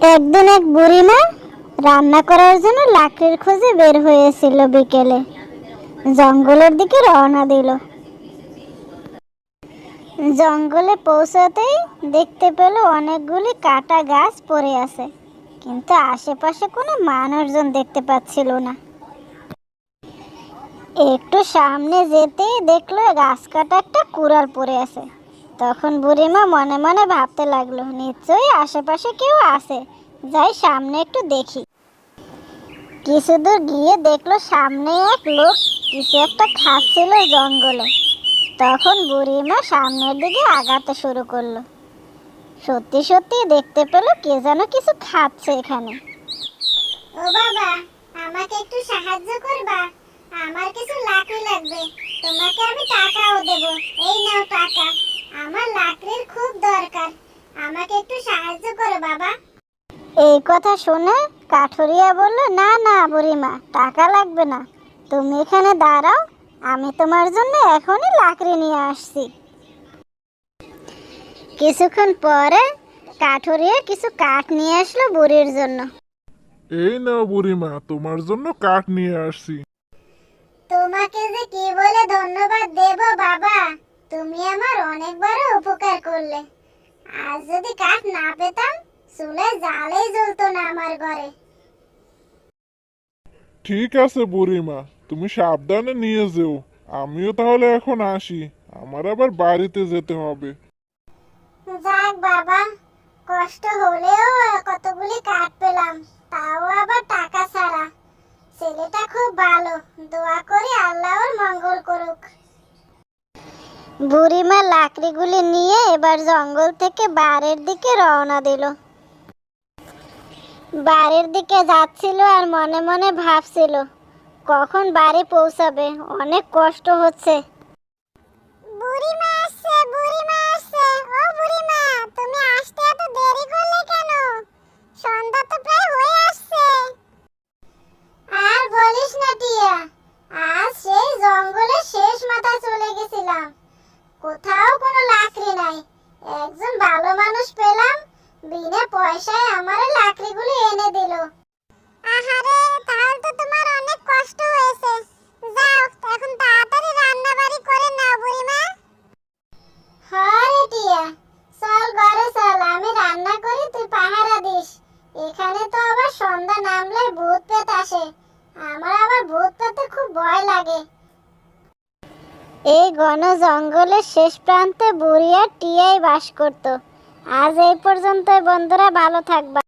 একদিন এক বুড়িমা রান্না করার জন্য লাকড়ির খোঁজে বের হয়েছিল বিকেলে। জঙ্গলের দিকে রওনা দিল। জঙ্গলে পৌঁছাতেই দেখতে পেল অনেকগুলি কাটা গাছ পড়ে আছে, কিন্তু আশেপাশে কোনো মানুষজন দেখতে পাচ্ছিল না। একটু সামনে যেতেই দেখল গাছ কাটা একটা কুড়াল পড়ে আছে। তখন বুড়িমা মনে মনে ভাবতে লাগল, নিশ্চয়ই আশেপাশে কেউ আছে। যাই সামনে একটু দেখি। কিছু দূর গিয়ে দেখল সামনে এক লোক, কিছু একটা খাচ্ছিল জঙ্গলে। তখন বুড়িমা সামনের দিকে আগাতে শুরু করল। সত্যি সত্যি দেখতে পেল কে যেন কিছু খাচ্ছে এখানে। ও বাবা, আমাকে একটু সাহায্য করবা? আমার কিছু লাকড়ি লাগবে। তোমাকে আমি টাকাও দেব। এই নাও টাকা। আমার লাকড়ির খুব দরকার। আমাকে একটু সাহায্য করো বাবা। এই কথা শুনে কাঠুরিয়া বলল না না বুড়িমা টাকা লাগবে না। তুমি এখানে দাঁড়াও আমি তোমার জন্য এখনই লাকড়ি নিয়ে আসছি। কিছুক্ষণ পরে কাঠুরিয়া কিছু কাঠ নিয়ে আসলো বুড়ির জন্য। এই নাও বুড়িমা তোমার জন্য কাঠ নিয়ে আসছি। তোমাকে যে কি বলে ধন্যবাদ দেব বাবা? তুমি আমার অনেক বড় উপকার করলে। আজ যদি কাঠ না পেতাম চুলে জালেই জ্বলতো না আমার ঘরে। ঠিক আছে বুড়িমা তুমি সাবধানে নিয়ে যেও। আমিও তাহলে এখন আসি আমার আবার বাড়িতে যেতে হবে। যাক বাবা কষ্ট হলেও কতগুলি কাঠ পেলাম তাও আবার টাকা ছাড়া। ছেলেটা খুব ভালো দোয়া করি আল্লাহর মঙ্গল করুক। বুড়িমা লাকড়িগুলি নিয়ে এবার জঙ্গল থেকে বাড়ির দিকে রওনা দিল। বাড়ির দিকে যাচ্ছিল আর মনে মনে ভাবছিল, কখন বাড়ি পৌঁছাবে? অনেক কষ্ট হচ্ছে। বুড়িমা আসছে কেন? আর বলিস না টিয়া, আজ সেই জঙ্গলের শেষ মাথায় চলে গেছিলাম। কোথাও কোনো লাকড়ি নাই। একজন ভালো মানুষ পেলাম বিনা পয়সায় আমার লাকড়িগুলো এনে দিল। আহারে তাহলে তো তোমার অনেক কষ্ট হয়েছে। যাও এখন তাড়াতাড়ি রান্না বাড়ি করে নাও বুড়িমা। হ্যাঁ টিয়া চল ঘরে চল আমি রান্না করি তুই পাহারা দিস। এখানে তো আবার সন্ধ্যা নামলে ভূত পেত আসে। আমার আবার ভূত পেতে খুব ভয় লাগে। এই ঘন জঙ্গলের শেষ প্রান্তে বুড়িয়া টিয়াই বাস করত। আজ এই পর্যন্ত বন্ধুরা, ভালো থাকবা।